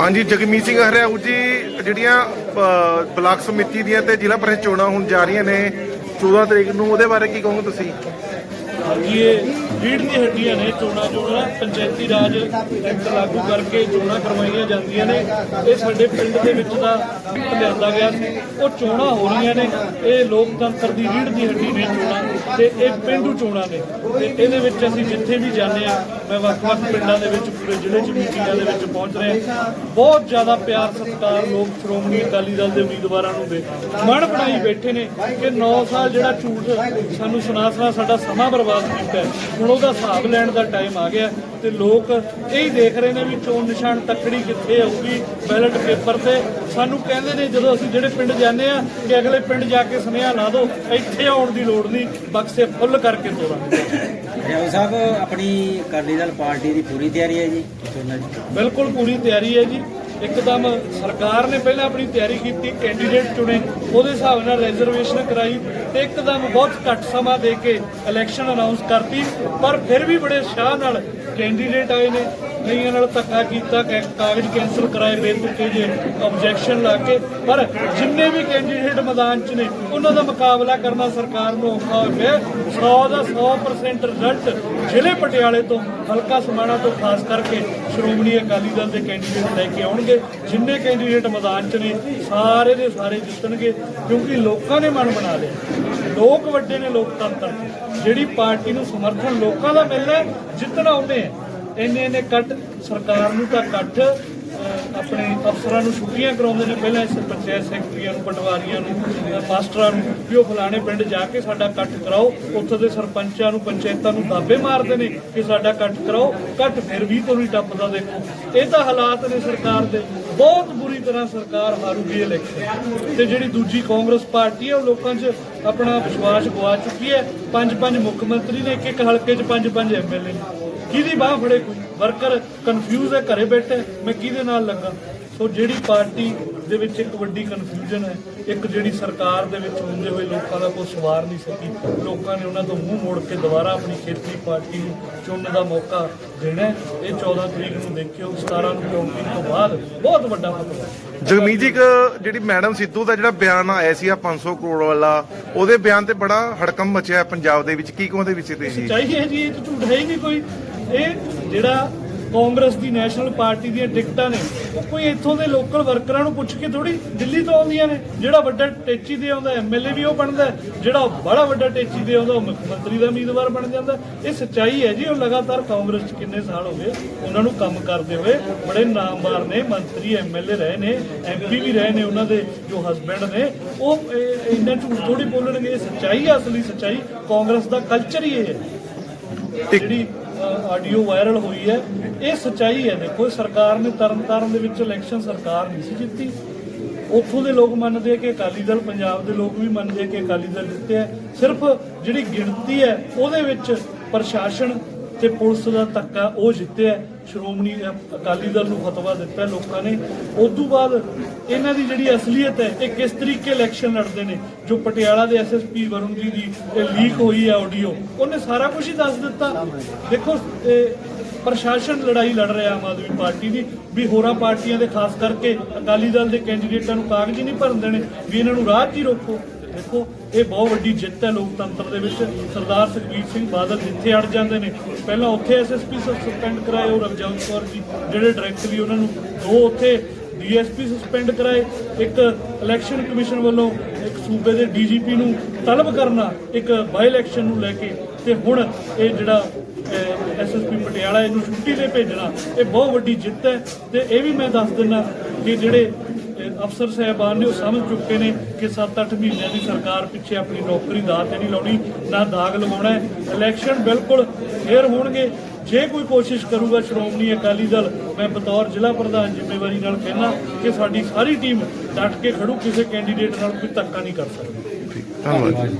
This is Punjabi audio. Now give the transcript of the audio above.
ਹਾਂਜੀ, ਜਗਮੀਤ ਸਿੰਘ ਹਰਿਆਊ ਜੀ, ਜਿਹੜੀਆਂ ਬਲਾਕ ਸਮਿਤੀ ਦੀਆਂ ਤੇ ਜ਼ਿਲ੍ਹਾ ਪਰਿਸ਼ਦ ਚੋਣਾਂ ਹੁਣ ਜਾ ਰਹੀਆਂ ਨੇ 14 ਤਰੀਕ ਨੂੰ, ਉਹਦੇ ਬਾਰੇ ਕੀ ਕਹੋਗੇ ਤੁਸੀਂ? ਇਹ ਰੀੜ ਦੀ ਹੱਡੀਆਂ ਨੇ, ਚੋਣਾਂ ਚੋਣਾਂ, ਪੰਚਾਇਤੀ ਰਾਜ ਐਕਟ ਲਾਗੂ ਕਰਕੇ ਚੋਣਾਂ ਕਰਵਾਈਆਂ ਜਾਂਦੀਆਂ ਨੇ। ਇਹ ਸਾਡੇ ਪਿੰਡ ਦੇ ਵਿੱਚ ਦਾ ਲਿਆਂਦਾ ਗਿਆ ਸੀ। ਉਹ ਚੋਣਾਂ ਹੋ ਰਹੀਆਂ ਨੇ। ਇਹ ਲੋਕਤੰਤਰ ਦੀ ਰੀੜ ਦੀ ਹੱਡੀ ਨੇ ਚੋਣਾਂ। ਤੇ ਇਹ ਪਿੰਡੂ ਚੋਣਾਂ ਨੇ। ਤੇ ਇਹਦੇ ਵਿੱਚ ਅਸੀਂ ਜਿੱਥੇ ਵੀ ਜਾਂਦੇ ਆ ਮੈਂ ਵੱਖ-ਵੱਖ ਪਿੰਡਾਂ ਦੇ ਵਿੱਚ, ਪੂਰੇ ਜ਼ਿਲ੍ਹੇ 'ਚ ਮੀਟਿੰਗਾਂ ਦੇ ਵਿੱਚ ਪਹੁੰਚ ਰਿਹਾ। ਬਹੁਤ ਜ਼ਿਆਦਾ ਪਿਆਰ, ਸਤਿਕਾਰ, ਲੋਕ ਸ਼੍ਰੋਮਣੀ ਅਕਾਲੀ ਦਲ ਦੇ ਉਮੀਦਵਾਰਾਂ ਨੂੰ ਦੇ। ਮਨ ਬਣਾਈ ਬੈਠੇ ਨੇ ਕਿ 9 ਸਾਲ ਜਿਹੜਾ ਝੂਠ ਸਾਨੂੰ ਸੁਣਾ ਸੁਣਾ ਸਾਡਾ ਸਮਾਂ ਬਰਬਾਦ ਕੀਤਾ ਹੈ। ਹੁਣ ਉਹਦਾ ਹਿਸਾਬ ਲੈਣ ਦਾ ਟਾਈਮ ਆ ਗਿਆ ਤੇ ਲੋਕ ਇਹ ਹੀ ਦੇਖ ਰਹੇ ਨੇ ਵੀ ਚੋਣ ਨਿਸ਼ਾਨ ਤੱਕੜੀ ਕਿੱਥੇ ਆਊਗੀ ਬੈਲਟ ਪੇਪਰ ਤੇ। ਸਾਨੂੰ ਕਹਿੰਦੇ ਨੇ ਜਦੋਂ ਅਸੀਂ ਜਿਹੜੇ ਪਿੰਡ ਜਾਂਦੇ ਆ ਕਿ ਅਗਲੇ ਪਿੰਡ ਜਾ ਕੇ ਸੁਨੇਹਾ ਲਾ ਦਿਓ ਇੱਥੇ ਆਉਣ ਦੀ ਲੋੜ ਨਹੀਂ ਬਕਸੇ ਫੁੱਲ ਕਰਕੇ ਤੋਰਾਂਗੇ ਰਿਆਉ ਸਾਹਿਬ ਆਪਣੀ ਅਕਾਲੀ ਦਲ ਪਾਰਟੀ ਦੀ ਪੂਰੀ ਤਿਆਰੀ ਹੈ ਜੀ? ਚੋਣਾਂ ਦੀ ਬਿਲਕੁਲ ਪੂਰੀ ਤਿਆਰੀ ਹੈ ਜੀ। ਇੱਕਦਮ ਸਰਕਾਰ ਨੇ ਪਹਿਲਾਂ ਆਪਣੀ ਤਿਆਰੀ ਕੀਤੀ ਕੈਂਡੀਡੇਟ ਚੁਣੇ, ਉਹਦੇ ਹਿਸਾਬ ਨਾਲ ਰਿਜ਼ਰਵੇਸ਼ਨ ਕਰਾਈ ਤੇ ਇੱਕਦਮ ਬਹੁਤ ਘੱਟ ਸਮਾਂ ਦੇ ਕੇ ਇਲੈਕਸ਼ਨ ਅਨਾਉਂਸ ਕਰਤੀ, ਪਰ ਫਿਰ ਵੀ ਬੜੇ ਸ਼ਾਹ ਨਾਲ ਕੈਂਡੀਡੇਟ ਆਏ ਨੇ। ਕਈਆਂ ਨਾਲ ਧੱਕਾ ਕੀਤਾ, ਕੈ- ਕਾਗਜ਼ ਕੈਂਸਲ ਕਰਾਏ ਬੇਤੁਕੇ ਜੇ ਆਬਜੈਕਸ਼ਨ ਲਾ ਕੇ। ਪਰ ਜਿੰਨੇ ਵੀ ਕੈਂਡੀਡੇਟ ਮੈਦਾਨ 'ਚ ਨੇ, ਉਹਨਾਂ ਦਾ ਮੁਕਾਬਲਾ ਕਰਨਾ ਸਰਕਾਰ ਨੂੰ ਔਖਾ ਹੋ ਗਿਆ। 100 ਦਾ 100% ਰਿਜ਼ਲਟ ਜ਼ਿਲ੍ਹੇ ਪਟਿਆਲੇ ਤੋਂ, ਹਲਕਾ ਸਮਾਣਾ ਤੋਂ, ਖਾਸ ਕਰਕੇ ਸ਼੍ਰੋਮਣੀ ਅਕਾਲੀ ਦਲ ਦੇ ਕੈਂਡੀਡੇਟ ਲੈ ਕੇ ਆਉਣਗੇ। ਜਿੰਨੇ ਕੈਂਡੀਡੇਟ ਮੈਦਾਨ 'ਚ ਨੇ, ਸਾਰੇ ਦੇ ਸਾਰੇ ਜਿੱਤਣਗੇ, ਕਿਉਂਕਿ ਲੋਕਾਂ ਨੇ ਮਨ ਬਣਾ ਲਿਆ। ਲੋਕ ਵੱਡੇ ਨੇ ਲੋਕਤੰਤਰ। ਜਿਹੜੀ ਪਾਰਟੀ ਨੂੰ ਸਮਰਥਨ ਲੋਕਾਂ ਦਾ ਮਿਲਣਾ ਜਿੱਤਣਾ ਉਹਨੇ ਹੈ। ਇੰਨੇ ਇੰਨੇ ਕੱਟ ਸਰਕਾਰ ਨੂੰ ਤਾਂ ਕੱਟ ਆਪਣੇ ਅਫਸਰਾਂ ਨੂੰ ਛੁੱਟੀਆਂ ਕਰਾਉਂਦੇ ਨੇ। ਪਹਿਲਾਂ ਇਸ ਪੰਚਾਇਤ ਸੈਕਟਰੀਆਂ ਨੂੰ, ਪਟਵਾਰੀਆਂ ਨੂੰ ਮਾਸਟਰਾਂ ਨੂੰ, ਵੀ ਉਹ ਫਲਾਣੇ ਪਿੰਡ ਜਾ ਕੇ ਸਾਡਾ ਕੱਟ ਕਰਾਓ। ਉੱਥੇ ਦੇ ਸਰਪੰਚਾਂ ਨੂੰ, ਪੰਚਾਇਤਾਂ ਨੂੰ ਦਾਬੇ ਮਾਰਦੇ ਨੇ ਕਿ ਸਾਡਾ ਕੱਟ ਕਰਾਓ। ਕੱਟ ਫਿਰ ਵੀ ਤੋਂ ਨਹੀਂ ਟੱਪਦਾ ਦੇਖੋ। ਇਹ ਤਾਂ ਹਾਲਾਤ ਨੇ ਸਰਕਾਰ ਦੇ। ਬਹੁਤ ਬੁਰੀ ਤਰ੍ਹਾਂ ਸਰਕਾਰ ਹਾਰੂਗੀ ਇਲੈਕਸ਼ਨ ਤੇ ਜਿਹੜੀ ਦੂਜੀ ਕਾਂਗਰਸ ਪਾਰਟੀ ਹੈ, ਉਹ ਲੋਕਾਂ 'ਚ ਆਪਣਾ ਵਿਸ਼ਵਾਸ ਗਵਾ ਚੁੱਕੀ ਹੈ। ਪੰਜ ਪੰਜ ਮੁੱਖ ਮੰਤਰੀ ਨੇ ਇੱਕ ਇੱਕ ਹਲਕੇ 'ਚ ਪੰਜ ਪੰਜ ਐਮਐਲਏ ਨੇ ਕਿਹਦੀ ਬਾਹ ਫੜੇ ਕੋਈ? ਵਰਕਰ ਕਨਫਿਊਜ਼ ਹੈ ਘਰੇ ਬੈਠੇ ਮੈਂ ਕਿਹਦੇ ਨਾਲ ਲੱਗਾ ਸੋ ਜਿਹੜੀ ਪਾਰਟੀ ਦੇ ਵਿੱਚ ਇੱਕ ਵੱਡੀ ਕਨਫਿਊਜ਼ਨ ਹੈ ਇੱਕ ਜਿਹੜੀ ਸਰਕਾਰ ਦੇ ਵਿੱਚ ਹੁੰਦੇ ਹੋਏ ਲੋਕਾਂ ਦਾ ਕੋਈ ਸਵਾਰ ਨਹੀਂ ਸਕੀ ਲੋਕਾਂ ਨੇ ਉਹਨਾਂ ਤੋਂ ਮੂੰਹ ਮੋੜ ਕੇ ਦੁਬਾਰਾ ਆਪਣੀ ਖੇਤਰੀ ਪਾਰਟੀ ਨੂੰ ਚੁਣਨ ਦਾ ਮੌਕਾ ਦੇਣਾ। ਇਹ 14 ਤਰੀਕ ਨੂੰ ਦੇਖਿਓ 17 ਨੂੰ ਕਾਊਂਟਿੰਗ ਤੋਂ ਬਾਅਦ ਬਹੁਤ ਵੱਡਾ ਫਤਵਾ ਜਗਮੀਤ ਜੀ ਜਿਹੜੀ ਮੈਡਮ ਸਿੱਧੂ ਦਾ ਜਿਹੜਾ ਬਿਆਨ ਆਇਆ ਸੀ ਆ 500 ਕਰੋੜ ਵਾਲਾ ਉਹਦੇ ਬਿਆਨ ਤੇ ਬੜਾ ਹੜਕੰਮ ਮਚਿਆ ਪੰਜਾਬ ਦੇ ਵਿੱਚ। ਕੀ ਕਹੋਗੇ ਵਿੱਚ ਤੇ ਜੀ ਚਾਹੀਏ ਜੀ ਇਹ ਝੂਠ ਹੈ ਹੀ ਨਹੀਂ ਕੋਈ। ਇਹ ਜਿਹੜਾ ਕਾਂਗਰਸ ਦੀ ਨੈਸ਼ਨਲ ਪਾਰਟੀ ਦੀਆਂ ਟਿਕਟਾਂ ਨੇ ਉਹ ਕੋਈ ਇੱਥੋਂ ਦੇ ਲੋਕਲ ਵਰਕਰਾਂ ਨੂੰ ਪੁੱਛ ਕੇ ਥੋੜੀ ਦਿੱਲੀ ਤੋਂ ਆਉਂਦੀਆਂ ਨੇ। ਜਿਹੜਾ ਵੱਡਾ ਟੇਚੀ ਦੇ ਆਉਂਦਾ ਐਮਐਲਏ ਵੀ ਉਹ ਬਣਦਾ ਜਿਹੜਾ ਬੜਾ ਵੱਡਾ ਟੇਚੀ ਦੇ ਆਉਂਦਾ ਉਹ ਮੁੱਖ ਮੰਤਰੀ ਦਾ ਉਮੀਦਵਾਰ ਬਣ ਜਾਂਦਾ ਇਹ ਸੱਚਾਈ ਹੈ ਜੀ ਉਹ ਲਗਾਤਾਰ ਕਾਂਗਰਸ 'ਚ ਕਿੰਨੇ ਸਾਲ ਹੋ ਗਏ ਉਹਨਾਂ ਨੂੰ ਕੰਮ ਕਰਦੇ ਹੋਏ ਬੜੇ ਨਾਮਵਾਰ ਨੇ ਮੰਤਰੀ ਐਮਐਲਏ ਰਹੇ ਨੇ ਐਮਪੀ ਵੀ ਰਹੇ ਨੇ ਉਹਨਾਂ ਦੇ ਜੋ ਹਸਬੰਡ ਨੇ। ਉਹ ਇੰਨਾ ਝੂਠ ਥੋੜੀ ਬੋਲਣਗੇ ਇਹ ਸੱਚਾਈ ਹੈ ਅਸਲੀ ਸੱਚਾਈ ਕਾਂਗਰਸ ਦਾ ਕਲਚਰ ਹੀ ਇਹ ਹੈ। ਜਿਹੜੀ ਆਡੀਓ ਵਾਇਰਲ ਹੋਈ ਹੈ। ਇਹ ਸੱਚਾਈ ਹੈ। ਦੇਖੋ, ਸਰਕਾਰ ਨੇ ਤਰਨਤਾਰਨ ਦੇ ਵਿੱਚ ਇਲੈਕਸ਼ਨ ਸਰਕਾਰ ਨਹੀਂ ਸੀ ਜਿੱਤੀ। ਉੱਥੋਂ ਦੇ ਲੋਕ ਮੰਨਦੇ ਕਿ ਅਕਾਲੀ ਦਲ, ਪੰਜਾਬ ਦੇ ਲੋਕ ਵੀ ਮੰਨਦੇ ਕਿ ਅਕਾਲੀ ਦਲ ਜਿੱਤਿਆ। ਸਿਰਫ ਜਿਹੜੀ ਗਿਣਤੀ ਹੈ, ਉਹਦੇ ਵਿੱਚ ਪ੍ਰਸ਼ਾਸਨ ਤੇ ਪੁਲਿਸ ਦਾ ਧੱਕਾ ਉਹ ਜਿੱਤਿਆ, ਸ਼੍ਰੋਮਣੀ ਅ- ਅਕਾਲੀ ਦਲ ਨੂੰ ਫਤਵਾ ਦਿੱਤਾ ਲੋਕਾਂ ਨੇ। ਉਸ ਤੋਂ ਬਾਅਦ ਇਹਨਾਂ ਦੀ ਜਿਹੜੀ ਅਸਲੀਅਤ ਹੈ, ਇਹ ਕਿਸ ਤਰੀਕੇ ਇਲੈਕਸ਼ਨ ਲੜਦੇ ਨੇ? ਜੋ ਪਟਿਆਲਾ ਦੇ ਐਸਐਸਪੀ ਵਰੁਣ ਜੀ ਦੀ ਇਹ ਲੀਕ ਹੋਈ ਹੈ ਆਡੀਓ ਉਹਨੇ ਸਾਰਾ ਕੁਝ ਹੀ ਦੱਸ ਦਿੱਤਾ। ਦੇਖੋ, ਇਹ ਪ੍ਰਸ਼ਾਸਨ ਲੜਾਈ ਲੜ ਰਿਹਾ ਆਮ ਆਦਮੀ ਪਾਰਟੀ ਦੀ, ਵੀ ਹੋਰਾਂ ਪਾਰਟੀਆਂ ਦੇ, ਖਾਸ ਕਰਕੇ ਅਕਾਲੀ ਦਲ ਦੇ ਕੈਂਡੀਡੇਟਾਂ ਨੂੰ ਕਾਗਜ਼ ਹੀ ਨਹੀਂ ਭਰਨ ਦੇਣੇ, ਵੀ ਇਹਨਾਂ ਨੂੰ ਰਾਹ 'ਚ ਹੀ ਰੋਕੋ। ਦੇਖੋ, ਇਹ ਬਹੁਤ ਵੱਡੀ ਜਿੱਤ ਹੈ ਲੋਕਤੰਤਰ ਦੇ ਵਿੱਚ। ਸਰਦਾਰ ਸੁਖਬੀਰ ਸਿੰਘ ਬਾਦਲ ਜਿੱਥੇ ਅੜ ਜਾਂਦੇ ਨੇ, ਪਹਿਲਾਂ ਉੱਥੇ ਐਸਐਸਪੀ ਸਸਪੈਂਡ ਕਰਾਏ ਉਹ ਰਵਜੋਤ ਕੌਰ ਜੀ, ਜਿਹੜੇ ਡਾਇਰੈਕਟਲੀ ਉਹਨਾਂ ਨੂੰ ਦੋ ਉੱਥੇ ਡੀਐਸਪੀ ਸਸਪੈਂਡ ਕਰਾਏ, ਇੱਕ ਇਲੈਕਸ਼ਨ ਕਮਿਸ਼ਨ ਵੱਲੋਂ ਇੱਕ ਸੂਬੇ ਦੇ ਡੀਜੀਪੀ ਨੂੰ ਤਲਬ ਕਰਨਾ, ਇੱਕ ਬਾਈ ਇਲੈਕਸ਼ਨ ਨੂੰ ਲੈ ਕੇ, ਤੇ ਹੁਣ ਇਹ ਜਿਹੜਾ ਐਸਐਸਪੀ ਪਟਿਆਲਾ ਇਹਨੂੰ ਛੁੱਟੀ ਤੇ ਭੇਜਣਾ, ਇਹ ਬਹੁਤ ਵੱਡੀ ਜਿੱਤ ਹੈ। ਤੇ ਇਹ ਵੀ ਮੈਂ ਦੱਸ ਦਿੰਦਾ ਕਿ ਜਿਹੜੇ ਅਫਸਰ ਸਾਹਿਬਾਨ ਨੇ ਉਹ ਸਮਝ ਚੁੱਕੇ ਨੇ ਕਿ 7-8 ਮਹੀਨਿਆਂ ਦੀ ਸਰਕਾਰ ਪਿੱਛੇ ਆਪਣੀ ਨੌਕਰੀ ਦਾ ਤੇ ਨਹੀਂ ਲਾਉਣੀ, ਨਾ ਦਾਗ ਲਗਾਉਣਾ ਹੈ। ਇਲੈਕਸ਼ਨ ਬਿਲਕੁਲ ਫੇਰ ਹੋਣਗੇ। ਜੇ ਕੋਈ ਕੋਸ਼ਿਸ਼ ਕਰੂਗਾ ਸ਼੍ਰੋਮਣੀ ਅਕਾਲੀ ਦਲ, ਮੈਂ ਬਤੌਰ ਜ਼ਿਲ੍ਹਾ ਪ੍ਰਧਾਨ ਜ਼ਿੰਮੇਵਾਰੀ ਨਾਲ ਕਹਿਣਾ ਕਿ ਸਾਡੀ ਸਾਰੀ ਟੀਮ ਡਟ ਕੇ ਖੜੂ, ਕਿਸੇ ਕੈਂਡੀਡੇਟ ਨਾਲ ਕੋਈ ਧੱਕਾ ਨਹੀਂ ਕਰ ਸਕਦੀ। ਧੰਨਵਾਦ